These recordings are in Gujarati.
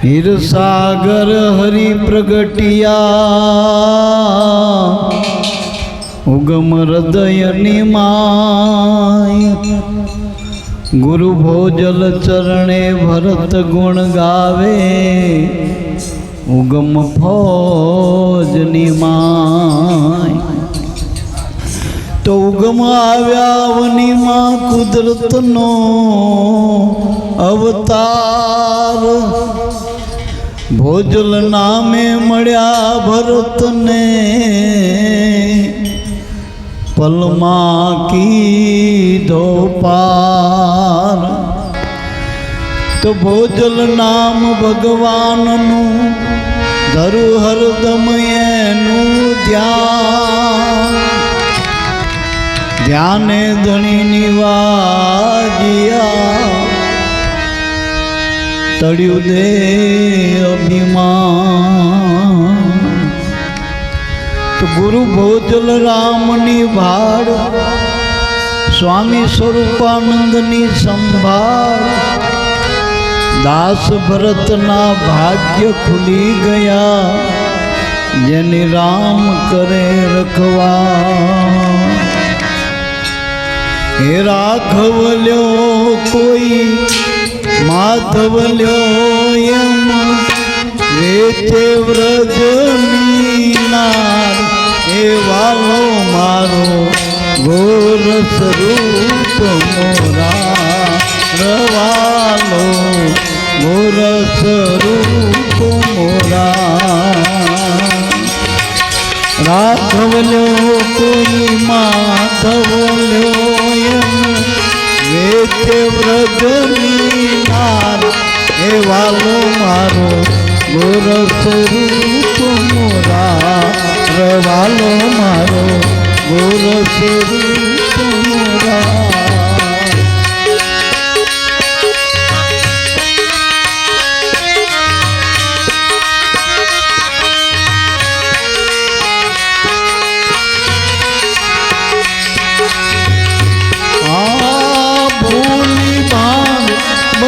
હીર સાગર હરિ પ્રગટિયા ઉગમ હૃદયની માય, ગુરુ ભોજલ ચરણે ભરત ગુણ ગાવે, ઉગમ ફોજની માય. તો ઉગમ આવ્યા વનીમાં કુદરતનો અવતાર. ભોજલ નામે મળ્યા ભરતને. પલમાં કીધો પાર. તો ભોજલ નામ ભગવાનનું ધરુ હરદમ એનું ધ્યાન. ધ્યાને ધણી નિવાજિયા તળ્યું દે અભિમાન. ગુરુ ભોજલ રામની ભાર સ્વામી સ્વરૂપાનંદની સંભાળ. દાસ ભરતના ભાગ્ય ખુલી ગયા, જેને રામ કરે રખવા. હે રાઘવ લ્યો કોઈ માધવ લ્યો એમ. વેચે વ્રજની નાર, એ વાલો મારો ગોર સ્વરૂપ મોરા. રવાલો ગોર સ્વરૂપ મોરા. રાઘવલ્યો કોઈ, માધવલ્યો એમ વેચે વ્રજની નાર એવાલો વાલો મારો ગોર સ્વરૂપ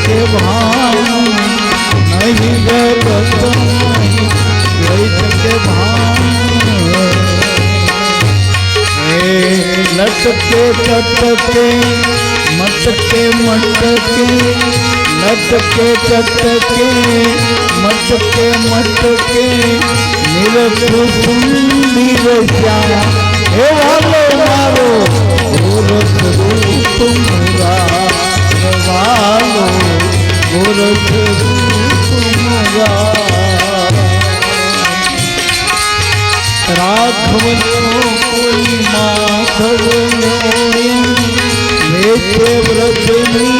કે ભાન નહીં જગત નહીં કે ભાન લટકે ચટકે मटके मटके, नटके, चटके, मटके मटके नीरज नीरज श्यामा। हे वालो मारो गोरख तुम्हारा वालो तुम्हारा राघव कोई माधव માધવનો વેચે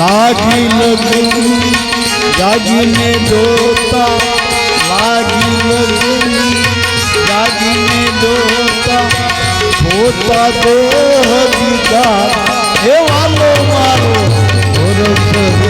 લાગી લગન જાગીને દોતા લાગી લગન જાગીને દોતા પોતા દેહ દીધા હે વાલો મારો ગોરસ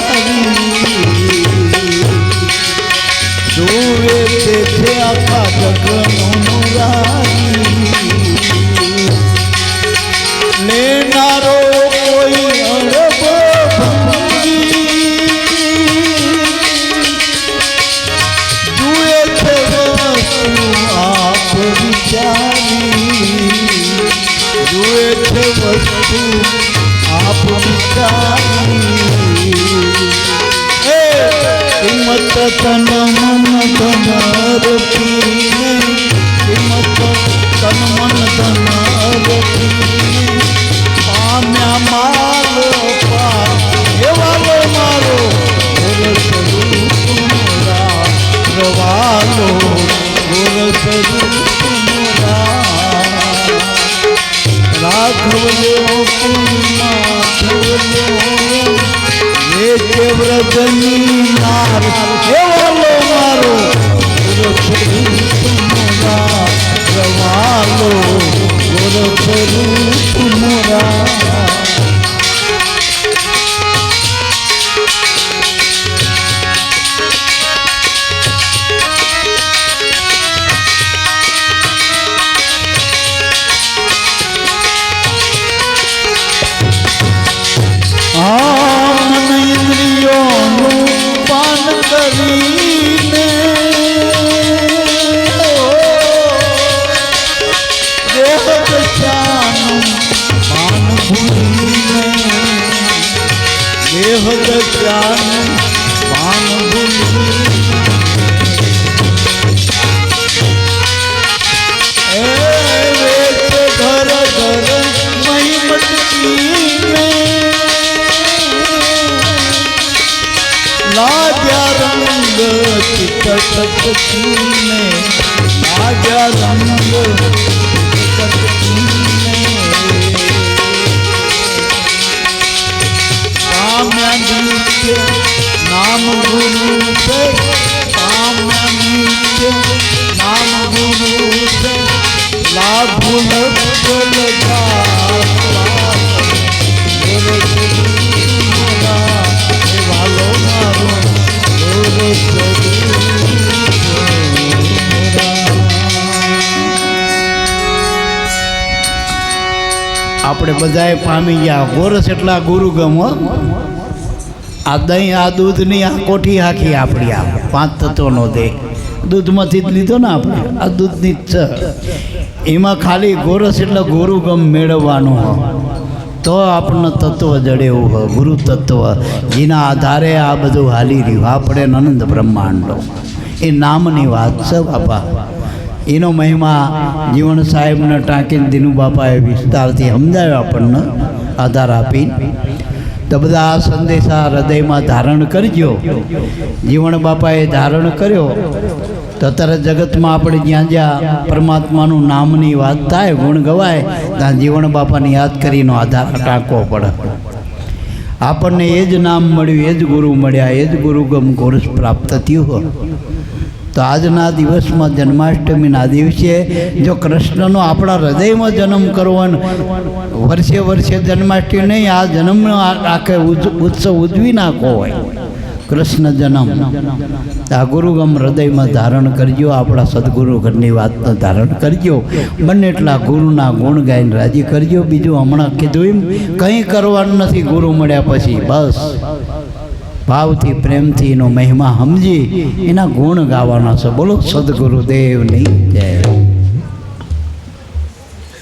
વસ્તુ આપ વિચારી એ કિંમત તન મન ધન રખીને કિંમત તન મન ધન રખીને પામ્યા એ વ્રજની નાર जगत्यान मान धर धर महिमत की में। लाजा रंग चितक की में। लाजा रंग આપણે બધાએ પામી ગયા. ગોરસ એટલા ગુરુગમ હો. આ દહીં, આ દૂધની આ કોઠી હાખી આપણી આ. પાંચ તત્વોનો દેહ દૂધમાંથી જ લીધો ને આપણે. આ દૂધની જ છે. એમાં ખાલી ગોરસ એટલે ગુરુગમ મેળવવાનું હો. તો આપણને તત્વ જડે એવું હોય ગુરુ તત્વ. જેના આધારે આ બધું હાલી રહ્યું. આપણે આનંદ બ્રહ્માંડો. એ નામની વાત છે બાપા. એનો મહિમા જીવન સાહેબને ટાંકીને દીનુ બાપાએ વિસ્તારથી સમજાવ્યો આપણને આધાર આપીને. તો બધા આ સંદેશા હૃદયમાં ધારણ કરજો. જીવન બાપાએ ધારણ કર્યો. તો અત્યારે જગતમાં આપણે જ્યાં જ્યાં પરમાત્માનું નામની વાત થાય, ગુણ ગવાય, ત્યાં જીવન બાપાને યાદ કરીને આધાર ટાંકવો પડે. આપણને એ જ નામ મળ્યું, એ જ ગુરુ મળ્યા, એ જ ગુરુગમ ગોરસ પ્રાપ્ત થયું. હોય તો આજના દિવસમાં જન્માષ્ટમીના દિવસે જો કૃષ્ણનો આપણા હૃદયમાં જન્મ કરવાનો વર્ષે વર્ષે જન્માષ્ટમી નહીં, આ જન્મનો આખે ઉત્સવ ઉજવી નાખો હોય. કૃષ્ણ જન્મ. આ ગુરુગમ હૃદયમાં ધારણ કરજો, આપણા સદગુરુ ઘરની વાતને ધારણ કરજો. બંને એટલા ગુરુના ગુણ ગાઈને રાજી કરજો. બીજું હમણાં કીધું એમ, કંઈ કરવાનું નથી, ગુરુ મળ્યા પછી, બસ. ભાવથી પ્રેમથી એનો મહિમા સમજી એના ગુણ ગાવાના છે. બોલો સદગુરુદેવની જય.